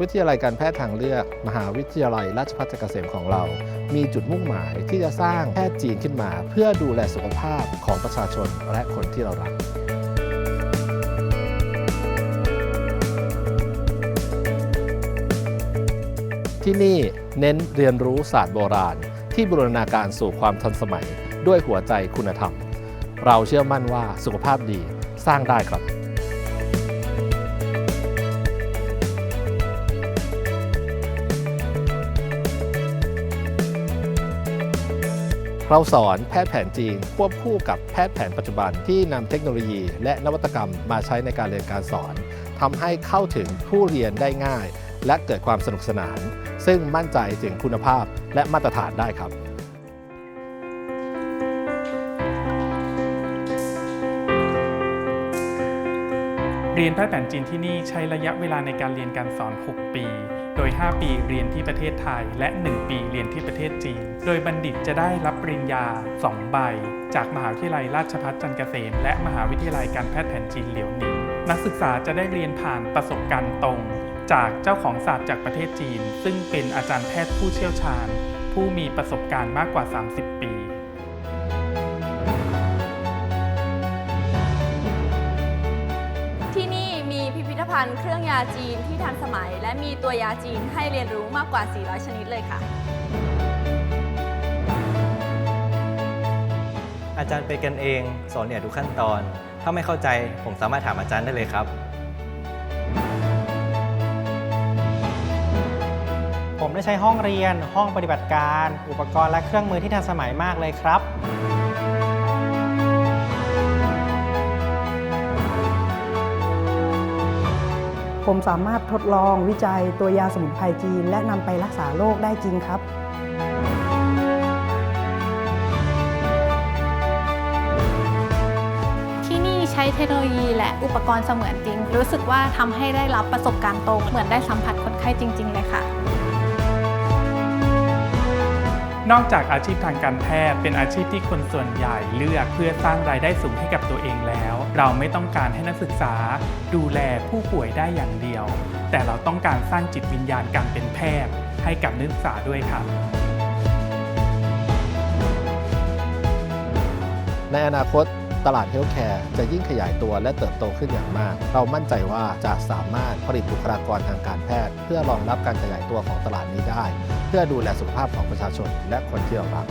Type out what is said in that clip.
วิทยาลัยการแพทย์ทางเลือก มหาวิทยาลัยราชภัฏเกษมของเรา มีจุดมุ่งหมายที่จะสร้างแพทย์จีนขึ้นมา เพื่อดูแลสุขภาพของประชาชนและคนที่เรารักที่นี่เน้นเรียนรู้ศาสตร์โบราณ ที่บูรณาการสู่ความทันสมัย ด้วยหัวใจคุณธรรม เราเชื่อมั่นว่าสุขภาพดีสร้างได้ครับ เราสอนแพทย์แผนจีนควบคู่กับแพทย์แผนปัจจุบันที่นำเทคโนโลยี และนวัตกรรมมาใช้ในการเรียนการสอนทำให้เข้าถึงผู้เรียนได้ง่าย และเกิดความสนุกสนาน ซึ่งมั่นใจถึงคุณภาพและมาตรฐานได้ครับ เรียนแพทย์แผนจีนที่นี่ใช้ระยะเวลาในการเรียนการสอน 6 ปี โดย 5 ปีเรียนที่ประเทศไทย และ 1 ปีเรียนที่ประเทศจีน โดยบัณฑิตจะได้รับปริญญา 2 ใบ จากมหาวิทยาลัยราชภัฏจันทร์เกษม และมหาวิทยาลัยการแพทย์แผนจีนเหลียวหนิงนักศึกษาจะได้เรียนผ่านประสบการณ์ตรง จากเจ้าของศาสตร์จากประเทศจีน ซึ่งเป็นอาจารย์แพทย์ผู้เชี่ยวชาญ ผู้มีประสบการณ์มากกว่า 30 ปี ภัณฑ์เครื่องยาจีนที่ทันสมัย และมีตัวยาจีนให้เรียนรู้มากกว่า 400 ชนิดเลยค่ะ อาจารย์เป็นกันเองสอนเนี่ยทุกขั้นตอน ถ้าไม่เข้าใจผมสามารถถามอาจารย์ได้เลยครับ ผมได้ใช้ห้องเรียน ห้องปฏิบัติการ อุปกรณ์และเครื่องมือที่ทันสมัยมากเลยครับ มสามารถทดลองวิจัยตัวยาสมุนไพรจีน และนำไปรักษาโรคได้จริงครับที่นี่ใช้เทคโนโลยีและอุปกรณ์เสมือนจริง รู้สึกว่าทำให้ได้รับประสบการณ์ตรง เหมือนได้สัมผัสคนไข้จริง ๆ เลยค่ะ นอกจากอาชีพทางการแพทย์เป็นอาชีพที่คนส่วนใหญ่เลือกเพื่อสร้างรายได้สูงให้กับตัวเองแล้ว เราไม่ต้องการให้นักศึกษาดูแลผู้ป่วยได้อย่างเดียว แต่เราต้องการสร้างจิตวิญญาณการเป็นแพทย์ ให้กับนักศึกษาด้วยครับ ในอนาคตตลาดเฮลท์แคร์จะยิ่งขยายตัวและเติบโตขึ้นอย่างมาก เรามั่นใจว่าจะสามารถผลิตบุคลากรทางการแพทย์ เพื่อรองรับการขยายตัวของตลาดนี้ได้ เพื่อดูแลสุขภาพของประชาชนและคนที่เรารัก